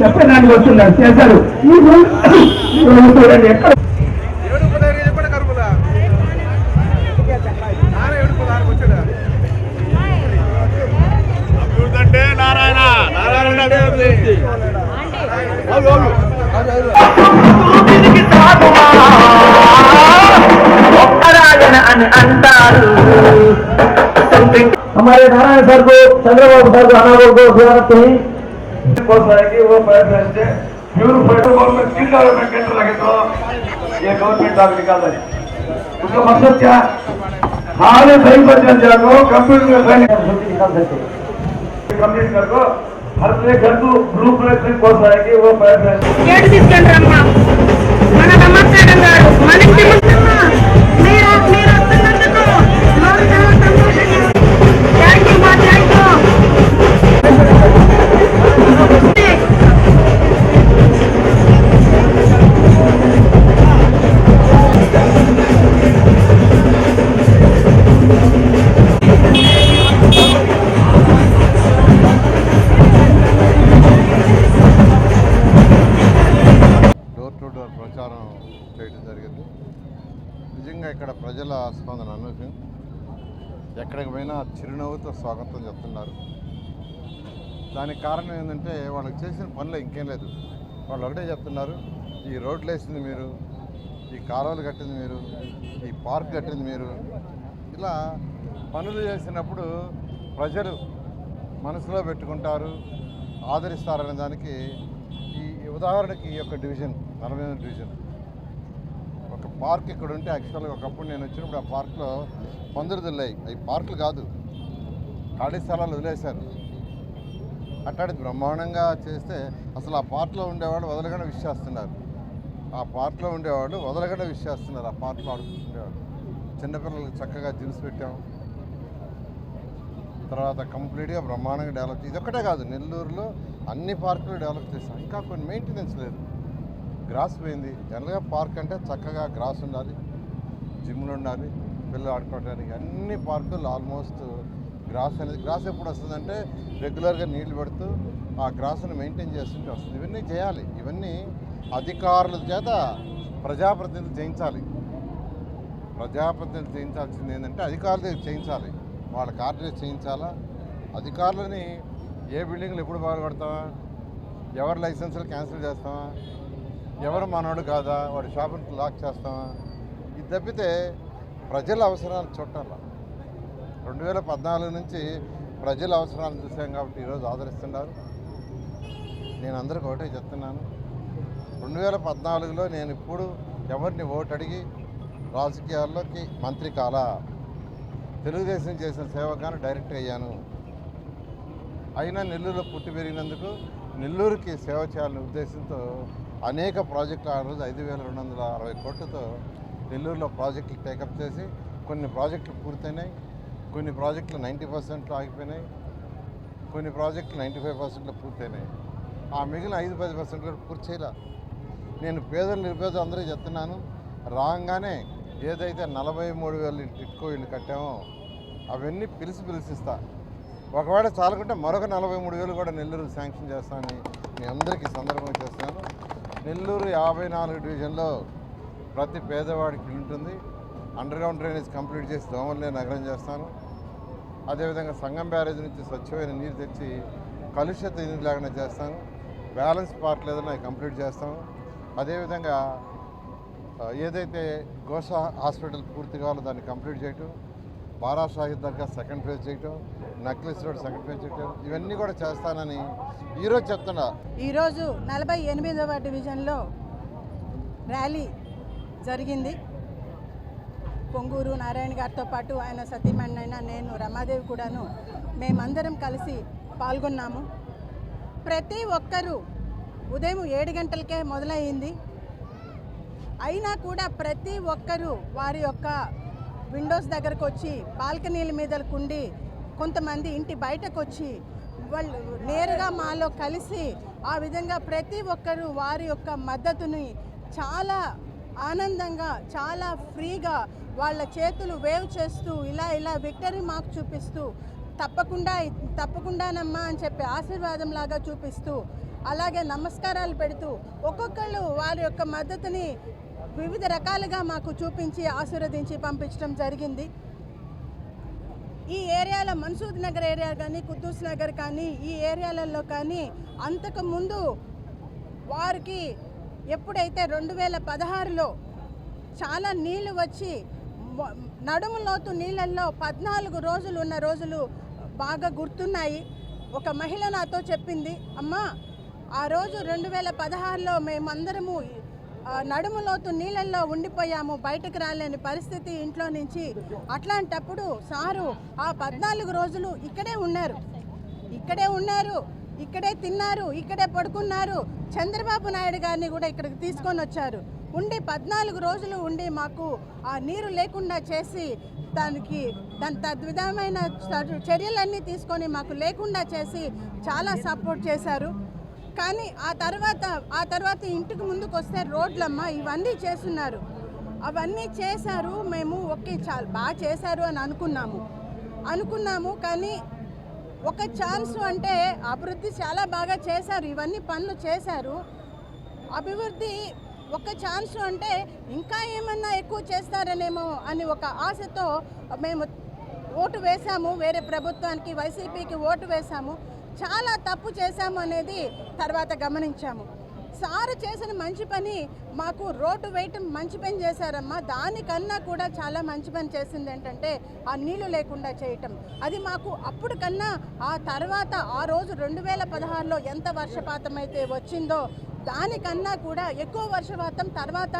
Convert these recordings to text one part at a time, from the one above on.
చెప్పడానికి వస్తున్నారు చేశారు ఈ రోజు ఈ రోజు చూడండి ఎక్కడ ఏడుపుదారు చెప్పండి కరుపులా నాన్న ఏడుపుదారు వచ్చాడు అభివృద్ధి నారాయణ నారాయణ అభివృద్ధి అని అంటారు हमारे नारायण सर को चंद्रबाबू सर को अनावर को स्वागत है ಹೋಗಿ ಪ್ರಯತ್ನ ಅಷ್ಟೇ ಇವರು ಪೆಟ್ರೋಲ್ ಬಂಕ್ ಫೀಲ್ಡ್ ಡೆವಲಪ್ಮೆಂಟ್ ಕೇಂದ್ರ ಆಗಿದ್ರು ಈ ಗೌರ್ಮೆಂಟ್ ಆಗಲಿಕ್ಕಾದಲ್ಲಿ ಒಂದು ಮತ್ತೊಂದು ಹಾಳೆ ಸೈನ್ ಬರ್ತೀನಿ ಜಾಗು ಕಂಪ್ಯೂಟರ್ ಸೈನ್ ಕಂಪ್ಲೀಟ್ ಕರ್ಕೊ ಹರೇ ಕರೆದು ಗ್ರೂಪ್ ಪ್ರಯತ್ನ ಕೋರ್ಸ್ ಆಗಿ ಪ್ರಯತ್ನ ప్రజల స్పందన అనూహ్యం ఎక్కడికి పోయినా చిరునవ్వుతో స్వాగతం చెప్తున్నారు. దానికి కారణం ఏంటంటే వాళ్ళకి చేసిన పనులు ఇంకేం లేదు. వాళ్ళు ఒకటే చెప్తున్నారు ఈ రోడ్లు వేసింది మీరు ఈ కాలువలు కట్టింది మీరు ఈ పార్క్ కట్టింది మీరు. ఇలా పనులు చేసినప్పుడు ప్రజలు మనసులో పెట్టుకుంటారు ఆదరిస్తారనే దానికి ఈ ఉదాహరణకి ఈ యొక్క డివిజన్ నలభై డివిజన్. ఒక పార్క్ ఇక్కడ ఉంటే యాక్చువల్గా ఒకప్పుడు నేను వచ్చినప్పుడు ఆ పార్క్లో పందులు దిల్లాయి అవి పార్కులు కాదు. ఖాళీ స్థలాలు వదిలేశారు. అట్లాంటి బ్రహ్మాండంగా చేస్తే అసలు ఆ పార్క్లో ఉండేవాడు వదలగానే విష్ చేస్తున్నారు ఆ పార్క్లో ఉండేవాడు వదలగానే విష్ చేస్తున్నారు ఆ పార్క్లో ఆడుకుంటుండేవాడు. చిన్నపిల్లలకు చక్కగా జిమ్స్ పెట్టాం. తర్వాత కంప్లీట్గా బ్రహ్మాండంగా డెవలప్ ఇది ఒక్కటే కాదు. నెల్లూరులో అన్ని పార్కులు డెవలప్ చేస్తాం ఇంకా కొన్ని మెయింటెనెన్స్ లేదు. గ్రాస్ పోయింది. జనరల్గా పార్క్ అంటే చక్కగా గ్రాస్ ఉండాలి జిమ్లు ఉండాలి పిల్లలు ఆడుకోవడానికి అన్ని పార్కులు ఆల్మోస్ట్ గ్రాస్ అనేది గ్రాస్ ఎప్పుడు వస్తుందంటే రెగ్యులర్గా నీళ్ళు పెడుతూ ఆ గ్రాస్ను మెయింటైన్ చేస్తుంటే వస్తుంది. ఇవన్నీ చేయాలి. ఇవన్నీ అధికారుల చేత ప్రజాప్రతినిధులు చేయించాలి. ప్రజాప్రతినిధులు చేయించాల్సింది ఏంటంటే అధికారులు చేయించాలి. వాళ్ళ కార్డు చేయించాలా? అధికారులని ఏ బిల్డింగ్లు ఎప్పుడు బాగుపడతామా? ఎవరి లైసెన్సులు క్యాన్సిల్ చేస్తామా? ఎవరు మనోడు కాదా? వాడి షాపుని లాక్ చేస్తామా ఇది తప్పితే ప్రజల అవసరాలు చూడాల రెండు వేల పద్నాలుగు నుంచి ప్రజల అవసరాలు చూసాం కాబట్టి ఈరోజు ఆదరిస్తున్నారు. నేను అందరికి ఒకటే చెప్తున్నాను. రెండు వేల పద్నాలుగులో నేను ఇప్పుడు ఎవరిని ఓటు అడిగి రాజకీయాల్లోకి మంత్రి కాలా? తెలుగుదేశం చేసిన సేవగాను డైరెక్ట్ అయ్యాను. అయినా నెల్లూరులో పుట్టి పెరిగినందుకు నెల్లూరుకి సేవ చేయాలనే ఉద్దేశంతో అనేక ప్రాజెక్టులు ఆ రోజు ఐదు వేల రెండు వందల అరవై కోట్లతో నెల్లూరులో ప్రాజెక్టులు టేకప్ చేసి కొన్ని ప్రాజెక్టులు పూర్తయినాయి. కొన్ని ప్రాజెక్టులు నైంటీ పర్సెంట్లో ఆగిపోయినాయి. కొన్ని ప్రాజెక్టులు నైంటీ ఫైవ్ పర్సెంట్లో పూర్తయినాయి. ఆ మిగిలిన ఐదు పది పర్సెంట్ కూడా పూర్తి చేయలే. నేను పేదలు నిర్పేదలు అందరూ చెప్తున్నాను. రాగానే ఏదైతే నలభై మూడు వేలు ఇటుకో ఇల్లు కట్టామో అవన్నీ పిలిచి పిలిచిస్తా ఒకవేళ చాలకుంటే మరొక నలభై మూడు వేలు కూడా నెల్లూరు శాంక్షన్ చేస్తానని మీ అందరికీ సందర్భం చేస్తున్నాను నెల్లూరు యాభై నాలుగు డివిజన్లో ప్రతి పేదవాడికి ఉంటుంది. అండర్గ్రౌండ్ డ్రైనేజ్ కంప్లీట్ చేసి దోమలనే నగరం చేస్తాను. అదేవిధంగా సంగం బ్యారేజ్ నుంచి స్వచ్ఛమైన నీరు తెచ్చి కలుషిత నీరు లేకుండా చేస్తాను. బ్యాలెన్స్ పార్ట్ లేదని అవి కంప్లీట్ చేస్తాము అదేవిధంగా ఏదైతే గోష హాస్పిటల్ పూర్తి కావాలో దాన్ని కంప్లీట్ చేయటం బారా షాహిద్ దగ్గర సెకండ్ ఫేజ్ చేయటం నక్లెస్ రోడ్ ఇవన్నీ కూడా చేస్తానని ఈరోజు చెప్తున్నా. ఈరోజు నలభై ఎనిమిదవ డివిజన్లో ర్యాలీ జరిగింది. పొంగూరు నారాయణ గారితో పాటు ఆయన సతీమణి నేను రమాదేవి కూడాను మేమందరం కలిసి పాల్గొన్నాము. ప్రతి ఒక్కరూ ఉదయం ఏడు గంటలకే మొదలయ్యింది. అయినా కూడా ప్రతి ఒక్కరూ వారి యొక్క విండోస్ దగ్గరకు వచ్చి బాల్కనీల మీద కుండి కొంతమంది ఇంటి బయటకు వచ్చి వాళ్ళు నేరుగా మాలో కలిసి ఆ విధంగా ప్రతి ఒక్కరూ వారి యొక్క మద్దతుని చాలా ఆనందంగా చాలా ఫ్రీగా వాళ్ళ చేతులు వేవ్ చేస్తూ ఇలా ఇలా విక్టరీ మార్క్ చూపిస్తూ తప్పకుండా తప్పకుండానమ్మా అని చెప్పి ఆశీర్వాదం లాగా చూపిస్తూ అలాగే నమస్కారాలు పెడుతూ ఒక్కొక్కళ్ళు వారి యొక్క మద్దతుని వివిధ రకాలుగా మాకు చూపించి ఆశీర్వదించి పంపించడం జరిగింది. ఈ ఏరియాలో మన్సూద్ నగర్ ఏరియా కానీ కుద్దూస్ నగర్ కానీ ఈ ఏరియాలలో కానీ అంతకుముందు వారికి ఎప్పుడైతే రెండు వేల పదహారులో చాలా నీళ్ళు వచ్చి నడుము లోతు నీళ్ళల్లో పద్నాలుగు రోజులు ఉన్న రోజులు బాగా గుర్తున్నాయి. ఒక మహిళ నాతో చెప్పింది అమ్మా ఆ రోజు రెండు వేల పదహారులో మేమందరము నడుములోతు నీళ్ళల్లో ఉండిపోయాము బయటకు రాలేని పరిస్థితి ఇంట్లో నుంచి. అట్లాంటప్పుడు సారు ఆ పద్నాలుగు రోజులు ఇక్కడే ఉన్నారు. ఇక్కడే ఉన్నారు ఇక్కడే తిన్నారు ఇక్కడే పడుకున్నారు. చంద్రబాబు నాయుడు గారిని కూడా ఇక్కడికి తీసుకొని వచ్చారు. ఉండి పద్నాలుగు రోజులు ఉండి మాకు ఆ నీరు లేకుండా చేసి దానికి దాని తద్విధమైన చర్యలన్నీ తీసుకొని మాకు లేకుండా చేసి చాలా సపోర్ట్ చేశారు. కానీ ఆ తర్వాత ఆ తర్వాత ఇంటికి ముందుకు వస్తే రోడ్లమ్మ ఇవన్నీ చేస్తున్నారు. అవన్నీ చేశారు మేము ఓకే చాలా బాగా చేశారు అని అనుకున్నాము. అనుకున్నాము కానీ ఒక ఛాన్స్ అంటే అభివృద్ధి చాలా బాగా చేశారు ఇవన్నీ పనులు చేశారు. అభివృద్ధి ఒక ఛాన్స్ అంటే ఇంకా ఏమన్నా ఎక్కువ చేస్తారనేమో అని ఒక ఆశతో మేము ఓటు వేశాము వేరే ప్రభుత్వానికి వైసీపీకి ఓటు వేశాము. చాలా తప్పు చేశాము అనేది తర్వాత గమనించాము. సారు చేసిన మంచి పని మాకు రోడ్డు వేయటం మంచి పని చేశారమ్మా. దానికన్నా కూడా చాలా మంచి పని చేసింది ఏంటంటే ఆ నీళ్ళు లేకుండా చేయటం. అది మాకు అప్పుడు కన్నా ఆ తర్వాత ఆ రోజు రెండు వేల పదహారులో ఎంత వర్షపాతం అయితే వచ్చిందో దానికన్నా కూడా ఎక్కువ వర్షపాతం తర్వాత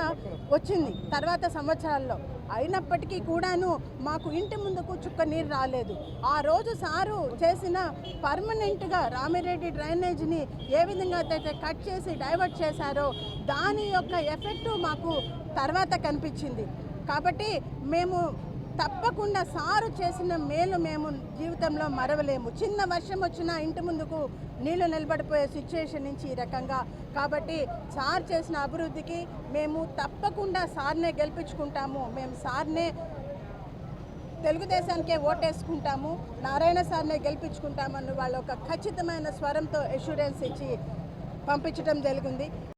వచ్చింది. తర్వాత సంవత్సరాల్లో. అయినప్పటికీ కూడాను మాకు ఇంటి ముందుకు చుక్క నీరు రాలేదు. ఆ రోజు సారు చేసిన పర్మనెంట్గా రామిరెడ్డి డ్రైనేజీని ఏ విధంగా అయితే కట్ చేసి డైవర్ట్ చేశారో దాని యొక్క ఎఫెక్టు మాకు తర్వాత కనిపించింది. కాబట్టి మేము తప్పకుండా సారు చేసిన మేలు మేము జీవితంలో మరవలేము. చిన్న వర్షం వచ్చినా ఇంటి ముందుకు నీళ్ళు నిలబడిపోయే సిచ్యుయేషన్ నుంచి ఈ రకంగా. కాబట్టి సార్ చేసిన అభివృద్ధికి మేము తప్పకుండా సార్నే గెలిపించుకుంటాము. మేము సార్నే తెలుగుదేశానికే ఓటేసుకుంటాము. నారాయణ సార్నే గెలిపించుకుంటామని వాళ్ళు ఒక ఖచ్చితమైన స్వరంతో ఎష్యూరెన్స్ ఇచ్చి పంపించడం జరిగింది.